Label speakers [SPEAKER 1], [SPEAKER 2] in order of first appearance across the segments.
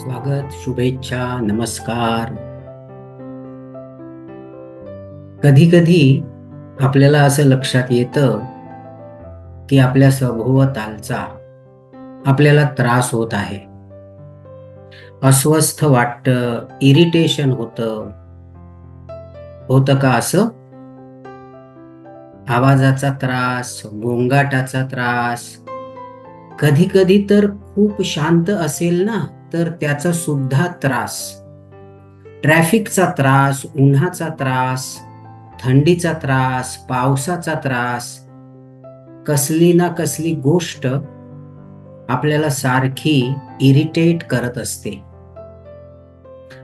[SPEAKER 1] स्वागत शुभेच्छा नमस्कार. कधी कधी आपल्याला असं लक्षात येतं की आपल्या सभोवतालचा आपल्याला त्रास होत आहे. अस्वस्थ वाटतं इरिटेशन होतं. होतं का असं? आवाजाचा त्रास गोंगाटाचा त्रास. कधी कधी तर खूप शांत असेल ना? तर त्याचा सुद्धा त्रास. ट्रॅफिकचा त्रास उन्हाचा त्रास थंडीचा त्रास पावसाचा त्रास कसली ना कसली गोष्ट आपल्याला सारखी इरिटेट करत असते.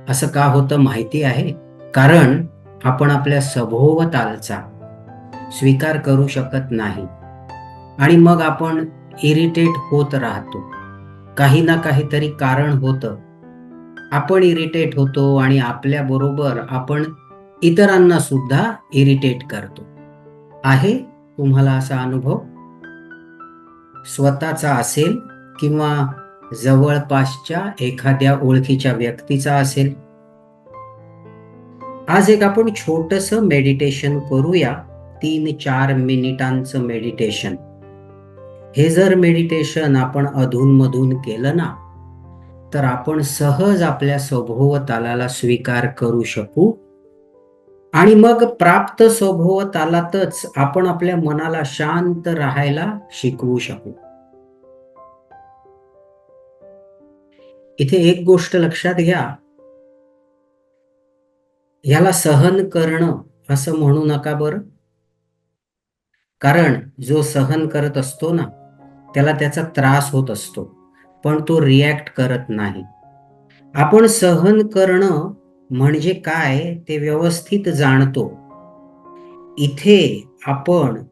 [SPEAKER 1] असं का होतं माहिती आहे? कारण आपण आपल्या सभोवतालचा स्वीकार करू शकत नाही. आणि मग आपण इरिटेट होत राहतो. काही ना काहीतरी कारण होतं. आपण इरिटेट होतो आणि आपल्या बरोबर आपण इतरांना सुद्धा इरिटेट करतो. आहे तुम्हाला असा अनुभव? स्वतःचा असेल किंवा जवळपासच्या एखाद्या ओळखीच्या व्यक्तीचा असेल? आज एक आपण छोटस मेडिटेशन करूया. तीन चार मिनिटांचं मेडिटेशन हे जर मेडिटेशन आपण अधूनमधून केलं ना तर आपण सहज आपल्या स्वभोवतालाला स्वीकार करू शकू. आणि मग प्राप्त स्वभोवतालातच आपण आपल्या मनाला शांत राहायला शिकवू शकू. इथे एक गोष्ट लक्षात घ्या. याला सहन करणं असं म्हणू नका बरं. कारण जो सहन करत असतो ना त्याला त्याचा त्रास होत असतो पण तो रिॲक्ट करत नाही. आपण सहन करणं म्हणजे काय ते व्यवस्थित जाणतो. इथे आपण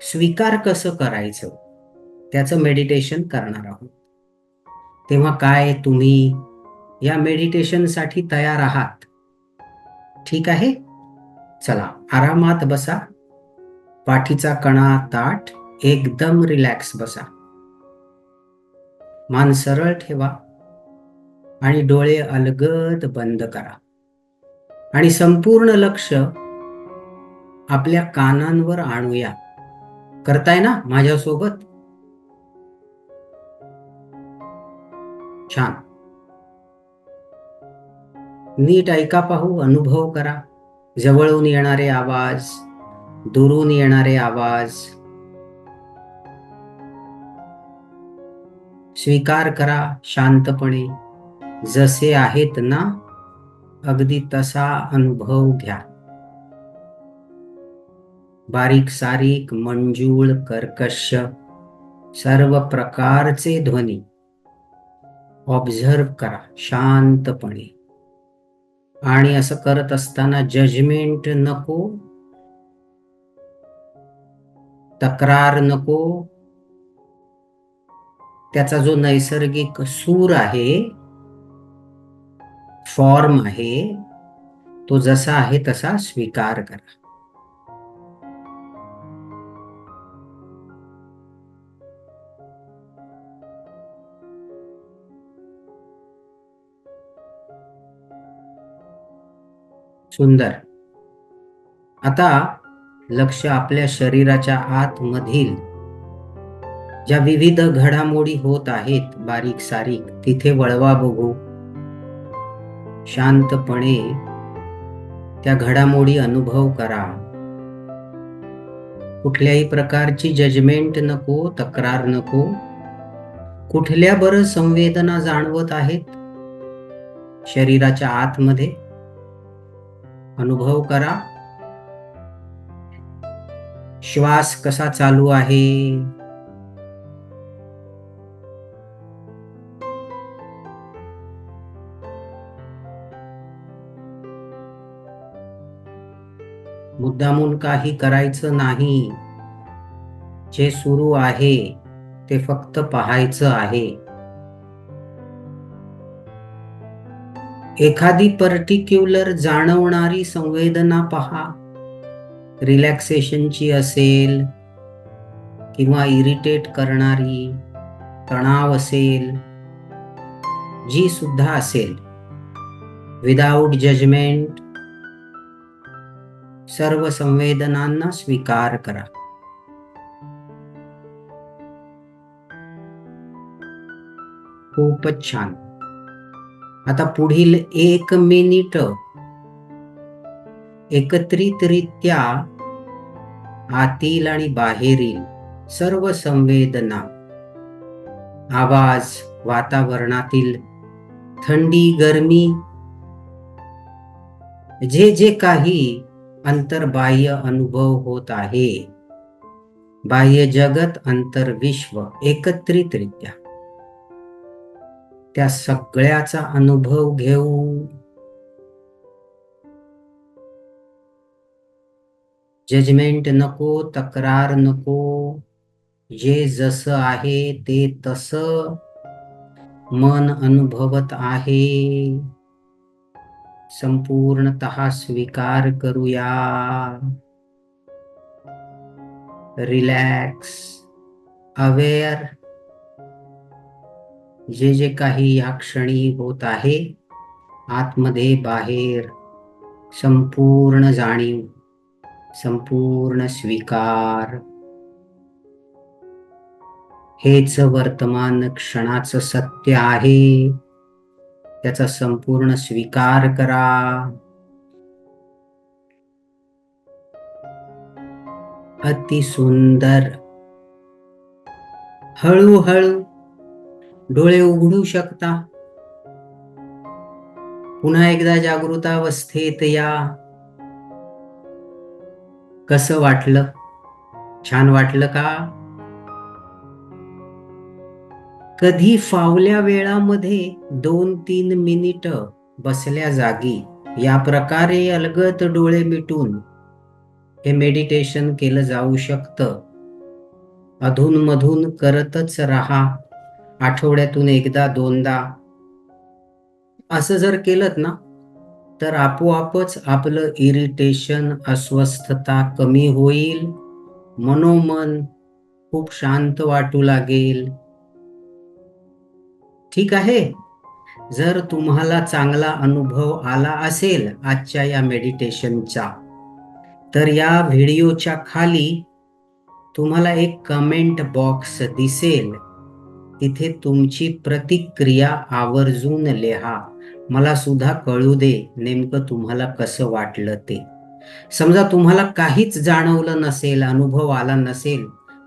[SPEAKER 1] स्वीकार कसं करायचं? त्याचं मेडिटेशन करणार आहोत. तेव्हा काय तुम्ही या मेडिटेशनसाठी तयार आहात? ठीक आहे? चला आरामात बसा. पाठीचा कणा ताट एकदम रिलॅक्स बसा. मान सरळ ठेवा आणि डोळे अलगद बंद करा. आणि संपूर्ण लक्ष आपल्या कानांवर आणूया. करताय ना माझ्यासोबत? छान. नीट ऐका पाहू अनुभव करा. जवळून येणारे आवाज दुरून येणारे आवाज. स्वीकार करा शांतपणे. जसे आहेत ना अगदी तसा अनुभव घ्या. बारीक सारीक मंजूळ कर्कश सर्व प्रकारचे ध्वनी. ऑब्झर्व करा शांतपणे. आणि असं करत असताना जजमेंट नको. तक्रार नको. त्याचा जो नैसर्गिक सूर आहे फॉर्म आहे तो जसा आहे तसा स्वीकार करा. सुंदर. आता लक्ष आपल्या शरीराच्या आतमधील ज्या विविध घडामोडी होत आहेत बारीक सारीक तिथे वळवा बघू. शांतपणे त्या घडामोडी अनुभव करा. कुठल्याही प्रकारची जजमेंट नको तक्रार नको. कुठल्या बरं संवेदना जाणवत आहेत? शरीराच्या आतमध्ये. अनुभव करा. श्वास कसा चालू आहे? मुद्दामून काही करायचं नाही. जे सुरू आहे ते फक्त पाहायचं आहे. एखादी पर्टिक्युलर जाणवणारी संवेदना पहा. रिलॅक्सेशनची असेल किंवा इरिटेट करणारी तणाव असेल जी सुद्धा असेल. विदाऊट जजमेंट सर्व संवेदनांना स्वीकार करा. खूपच छान. आता पुढील एक मिनिट एकत्रितरित्या आतील आणि बाहेरील सर्व संवेदना आवाज वातावरणातील थंडी गरमी जे जे काही अंतर्बाह्य अनुभव होत आहे. बाह्य जगत अंतर्विश्व एकत्रितरित्या. त्या सगळ्याचा अनुभव घेऊ. जजमेंट नको तक्रार नको. जे जसं आहे ते तस. मन अनुभवत आहे. संपूर्णत स्वीकार करूया. रिलॅक्स अवेअर जे जे काही या क्षणी होत आहे आतमध्ये बाहेर संपूर्ण जाणीव संपूर्ण स्वीकार. हेच वर्तमान क्षणाचं सत्य आहे. त्याचा संपूर्ण स्वीकार करा. अति सुंदर. हळूहळू डोळे उघडू शकता. पुन्हा एकदा जागृतावस्थेत या. कसं वाटलं? छान वाटलं का? कधी फावल्या वेळामध्ये दोन तीन मिनिट बसल्या जागी या प्रकारे अलगत डोळे मिटून हे मेडिटेशन केलं जाऊ शकतं. अधूनमधून करतच राहा. आठवड्यातून एकदा दोनदा. असं जर केलं ना तर आपोआपच आपलं इरिटेशन अस्वस्थता कमी होईल. मनोमन खूप शांत वाटू लागेल. ठीक आहे? जर तुम्हाला चांगला अनुभव आला असेल आजच्या या मेडिटेशनचा तर या व्हिडिओच्या खाली तुम्हाला एक कमेंट बॉक्स दिसेल. तिथे तुमची प्रतिक्रिया आवर्जून लिहा. मला सुद्धा कळू दे नेमकं तुम्हाला कसं वाटलं ते. समजा तुम्हाला काहीच जाणवलं नसेल अनुभव आला नसेल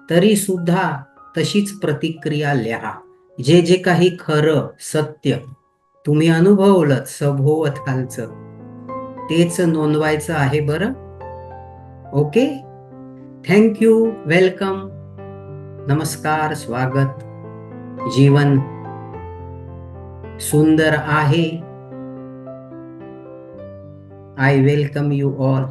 [SPEAKER 1] तरी सुद्धा तशीच प्रतिक्रिया लिहा. जे जे काही खरं सत्य तुम्ही अनुभवलं सभोवतालचं तेच नोंदवायचं आहे बरं? ओके? थँक्यू वेलकम नमस्कार स्वागत. जीवन सुंदर आहे. I welcome you all